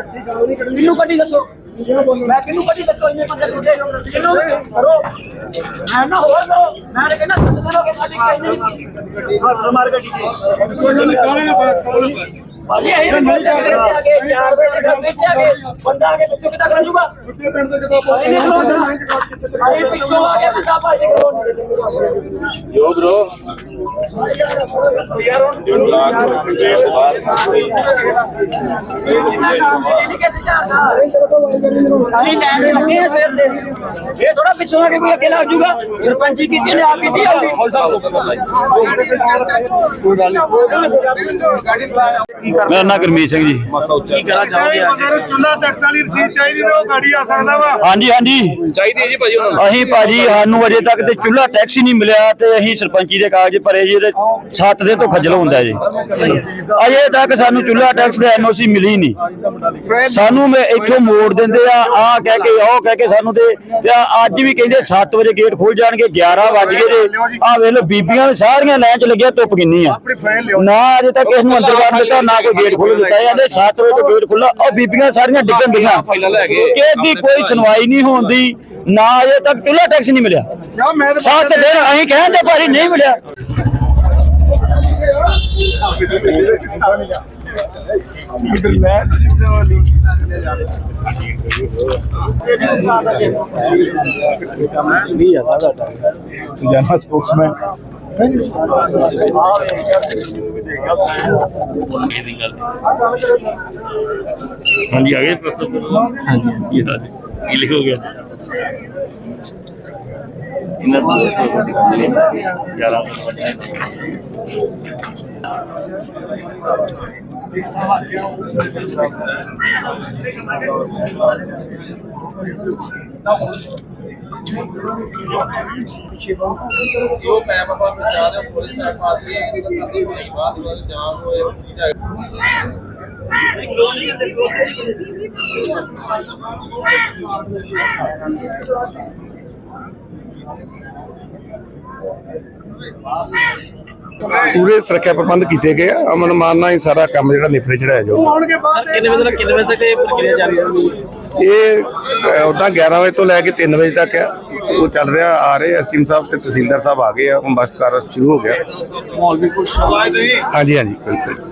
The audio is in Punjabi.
ਕਿੰਨੂੰ ਕੱਢੀ ਦੱਸੋ। ਮੈਂ ਕਿੰਨੂੰ ਕੱਢੀ ਦੱਸੋ? ਇੰਨੇ ਬੰਦੇ ਟੁੱਟੇ ਕਿੰਨੂੰ ਕਰੋ। ਮੈਂ ਨਾ ਹੋਰ ਕਰੋ। ਮੈਂ ਕਹਿੰਦਾ ਸੱਤ ਦਿਨ ਹੋ ਗਏ ਸਾਡੀ ਕਹਿੰਦੇ ਨਹੀਂ ਹੱਥ ਮਾਰ ਗੱਡੀ ਤੇ ਭਾਜੀ ਇਹ ਨਹੀਂ ਕਰਦੇ ਆ ਕੇ ਚਾਰ ਵਜੇ ਤੱਕ ਵਿੱਚ ਆ ਕੇ ਬੰਦਾ ਆ ਕੇ ਪਿੱਛੋਂ ਕਿੱਦਾਂ ਕਰ ਜੂਗਾ ਭਾਜੀ ਨਹੀਂ ਖਲੋਣਾ ਭਾਜੀ ਪਿੱਛੋਂ ਆ ਕੇ ਬੰਦਾ ਭਾਜੀ ਖਲੋਣਾ ਜੋ ਬ్రో ਯਾਰ ਹੁਣ ਨਹੀਂ ਕਿੱਥੇ ਜਾਂਦਾ ਅਸੀਂ ਲੈਣ ਦੇ ਲੱਗੇ ਆ ਸਵੇਰ ਦੇ ਇਹ ਥੋੜਾ ਪਿੱਛੋਂ ਆ ਕੇ ਕੋਈ ਅੱਗੇ ਲੱਗ ਜੂਗਾ ਸਰਪੰਚੀ ਕੀਤੀ ਨੇ ਆਪ ਕੀਤੀ ਆਉਂਦੀ ਮੇਰਾ ਨਾਮ ਗੁਰਮੀਤ ਸਿੰਘ ਜੀ। ਕੀ ਕਹਿਣਾ ਚਾਹੋਗੇ ਅੱਜ? ਚੁੱਲਾ ਟੈਕਸ ਵਾਲੀ ਰਸੀਦ ਚਾਹੀਦੀ ਤੇ ਉਹ ਗਾੜੀ ਆ ਸਕਦਾ ਵਾ। ਹਾਂਜੀ ਹਾਂਜੀ। ਚਾਹੀਦੀ ਹੈ ਜੀ ਭਾਜੀ ਉਹਨਾਂ ਅਸੀਂ ਭਾਜੀ ਸਾਨੂੰ ਅਜੇ ਤੱਕ ਤੇ ਚੁੱਲਾ ਟੈਕਸ ਹੀ ਨਹੀਂ ਮਿਲਿਆ ਤੇ ਅਸੀਂ ਸਰਪੰਚੀ ਦੇ ਕਾਗਜ਼ ਭਰੇ ਜੀ ਤੇ 7 ਦਿਨ ਤੋਂ ਖੱਜਲ ਹੁੰਦਾ ਜੀ। ਅਜੇ ਤੱਕ ਸਾਨੂੰ ਚੁੱਲਾ ਟੈਕਸ ਦੇ ਐਨਓਸੀ ਮਿਲੀ ਨਹੀਂ। ਸਾਨੂੰ ਮੈਂ ਇੱਥੋਂ ਮੋੜ ਦਿੰਦੇ ਆ ਆ ਕਹਿ ਕੇ ਉਹ ਕਹਿ ਕੇ ਸਾਨੂੰ ਤੇ ਅੱਜ ਵੀ ਕਹਿੰਦੇ 7 ਵਜੇ ਗੇਟ ਖੋਲ ਜਾਣਗੇ 11 ਵਜ ਗਏ ਜੇ ਆ ਵੇਖ ਲਓ ਬੀਬੀਆਂ ਸਾਰੀਆਂ ਲਾਈਨ 'ਚ ਲੱਗੀਆਂ ਧੁੱਪ ਕਿੰਨੀ ਆ। ਆਪਣੀ ਫਾਈਲ ਲਿਓ ਨਾ ਅਜੇ ਤੱਕ ਇਸ ਨੂੰ ਅੰਦਰ ਵੜਨ ਦਿੱਤਾ ਨਾ ਕੋਈ ਗੇਟ ਖੋਲ ਦਿੱਤਾ ਜਾਂਦੇ 7 ਵਜੇ ਤੋਂ ਗੇਟ ਖੁੱਲਾ ਉਹ ਬੀਬੀਆਂ ਸਾਰੀਆਂ ਡਿੱਗਣ ਡੀਆਂ ਫਾਈਲਾਂ ਲੈ ਗਏ। ਕਿਸੇ ਦੀ ਕੋਈ ਸੁਣਵਾਈ ਨਹੀਂ ਹੁੰਦੀ ਨਾ ਅਜੇ ਤੱਕ ਚੁੱਲਾ ਟੈਕਸ ਨਹੀਂ ਮਿਲਿਆ। ਕਿਆ ਮੈਂ ਤਾਂ ਸੱਤ ਦਿਨ ਅਸੀਂ ਕਹਿੰਦੇ ਭਾਜੀ ਨਹੀਂ ਮਿਲਿਆ। ਜਾਨਾ ਸਪੋਕਸਮੈਨ ਹਾਂਜੀ ਆ ਗਏ ਪ੍ਰੋਫੈਸਰ ਹਾਂਜੀ ਕੀ ਹਾਲ ਹੈ? ਕੀ ਲਿਖੋਗੇ ਅੱਜ? ਇਹਨਾਂ ਨੂੰ ਯਾਰਾ ਜੋ ਪੈਪ ਆਪਾਂ ਬਚਾ ਦੇ ਪੁਲਿਸ ਨੇ ਪਾ ਦਿੱਤੀ ਇਹ ਬੰਦੇ ਦੀ ਬਾਅਦ ਬਾਅਦ ਜਾਮ ਹੋਏ ਪੂਰੇ ਸੁਰੱਖਿਆ ਪ੍ਰਬੰਧ ਕੀਤੇ ਗਏ ਆ। ਅਮਨ ਮਾਨ ਨਾਲ ਹੀ ਸਾਰਾ ਕੰਮ ਜਿਹੜਾ ਨਿਪਰੇ ਚੜਾਇਆ ਜਾਊਗਾ ਆਉਣਗੇ ਬਾਅਦ ਕਿੰਨੇ ਵਜੇ ਤੱਕ ਕਿੰਨੇ ਵਜੇ ਤੱਕ ਇਹ ਪ੍ਰਕਿਰਿਆ ਜਾਰੀ ਰਹੂਗੀ? ਇਹ ਉਦਾਂ 11 ਵਜੇ ਤੋਂ ਲੈ ਕੇ 3 ਵਜੇ ਤੱਕ ਆ ਉਹ ਚੱਲ ਰਿਹਾ ਆ ਰਹੇ ਐਸਟੀਮ ਸਾਹਿਬ ਤੇ ਤਹਿਸੀਲਦਾਰ ਸਾਹਿਬ ਆ ਗਏ ਆ ਹੁਣ ਬਸ ਕਾਰਜ ਸ਼ੁਰੂ ਹੋ ਗਿਆ। ਮਾਹੌਲ ਵੀ ਕੁਝ ਹਾਂਜੀ ਹਾਂਜੀ ਬਿਲਕੁਲ।